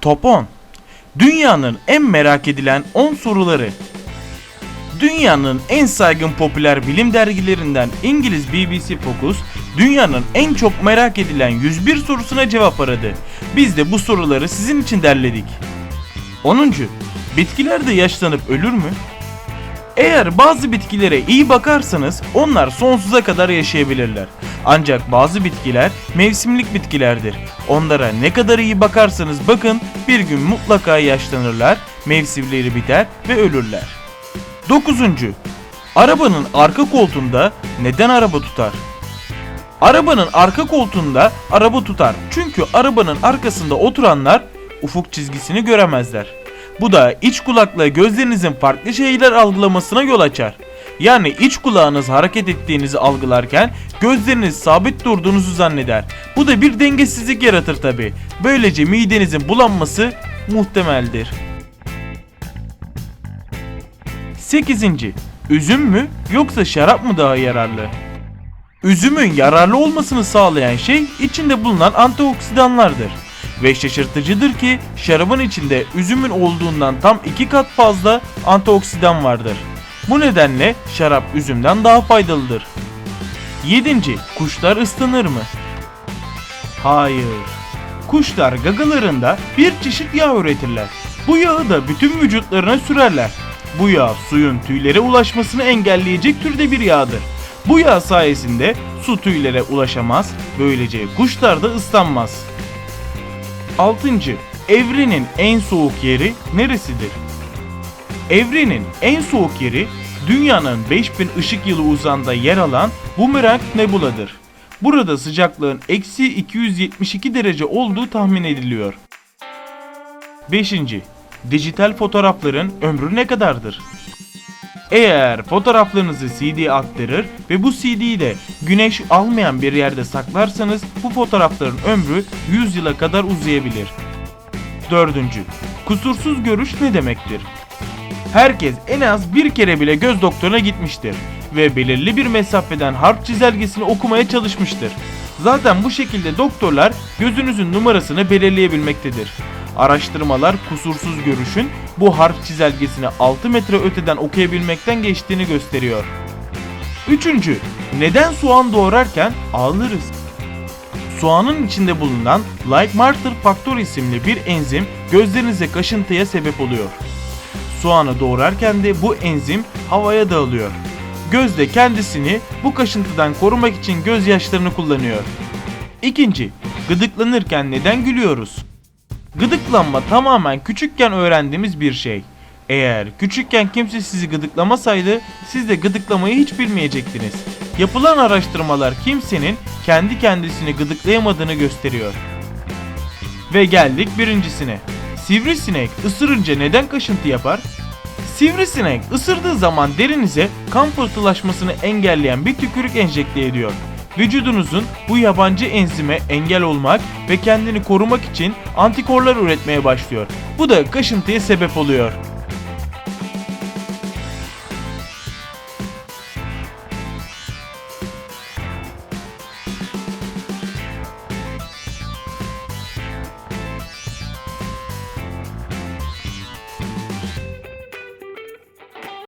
Top 10 Dünyanın en merak edilen 10 soruları Dünyanın en saygın popüler bilim dergilerinden İngiliz BBC Focus, dünyanın en çok merak edilen 101 sorusuna cevap aradı. Biz de bu soruları sizin için derledik. 10. Bitkiler de yaşlanıp ölür mü? Eğer bazı bitkilere iyi bakarsanız onlar sonsuza kadar yaşayabilirler. Ancak bazı bitkiler mevsimlik bitkilerdir. Onlara ne kadar iyi bakarsanız bakın bir gün mutlaka yaşlanırlar, mevsimleri biter ve ölürler. 9. Arabanın arka koltuğunda neden araba tutar? Arabanın arka koltuğunda araba tutar. Çünkü arabanın arkasında oturanlar ufuk çizgisini göremezler. Bu da iç kulakla gözlerinizin farklı şeyler algılamasına yol açar. Yani iç kulağınız hareket ettiğinizi algılarken gözleriniz sabit durduğunuzu zanneder. Bu da bir dengesizlik yaratır tabi. Böylece midenizin bulanması muhtemeldir. 8. Üzüm mü yoksa şarap mı daha yararlı? Üzümün yararlı olmasını sağlayan şey içinde bulunan antioksidanlardır. Ve şaşırtıcıdır ki şarabın içinde üzümün olduğundan tam iki kat fazla antioksidan vardır. Bu nedenle şarap üzümden daha faydalıdır. 7. Kuşlar ıslanır mı? Hayır. Kuşlar gagalarında bir çeşit yağ üretirler. Bu yağı da bütün vücutlarına sürerler. Bu yağ suyun tüylere ulaşmasını engelleyecek türde bir yağdır. Bu yağ sayesinde su tüylere ulaşamaz, böylece kuşlar da ıslanmaz. 6. Evrenin en soğuk yeri neresidir? Evrenin en soğuk yeri dünyanın 5000 ışık yılı uzağında yer alan Bumerang Nebula'dır. Burada sıcaklığın eksi 272 derece olduğu tahmin ediliyor. 5. Dijital fotoğrafların ömrü ne kadardır? Eğer fotoğraflarınızı CD'ye aktarır ve bu CD'yi de güneş almayan bir yerde saklarsanız bu fotoğrafların ömrü 100 yıla kadar uzayabilir. 4. Kusursuz görüş ne demektir? Herkes en az bir kere bile göz doktoruna gitmiştir ve belirli bir mesafeden harf çizelgesini okumaya çalışmıştır. Zaten bu şekilde doktorlar gözünüzün numarasını belirleyebilmektedir. Araştırmalar kusursuz görüşün bu harf çizelgesini 6 metre öteden okuyabilmekten geçtiğini gösteriyor. Üçüncü, neden soğan doğrarken ağlarız? Soğanın içinde bulunan Like-Marter faktör isimli bir enzim gözlerinize kaşıntıya sebep oluyor. Soğanı doğrarken de bu enzim havaya dağılıyor. Göz de kendisini bu kaşıntıdan korumak için gözyaşlarını kullanıyor. İkinci, gıdıklanırken neden gülüyoruz? Gıdıklanma tamamen küçükken öğrendiğimiz bir şey. Eğer küçükken kimse sizi gıdıklamasaydı siz de gıdıklamayı hiç bilmeyecektiniz. Yapılan araştırmalar kimsenin kendi kendisini gıdıklayamadığını gösteriyor. Ve geldik birincisine. Sivrisinek ısırınca neden kaşıntı yapar? Sivrisinek ısırdığı zaman derinize kan pıhtılaşmasını engelleyen bir tükürük enjekte ediyor. Vücudunuzun bu yabancı enzime engel olmak ve kendini korumak için antikorlar üretmeye başlıyor. Bu da kaşıntıya sebep oluyor.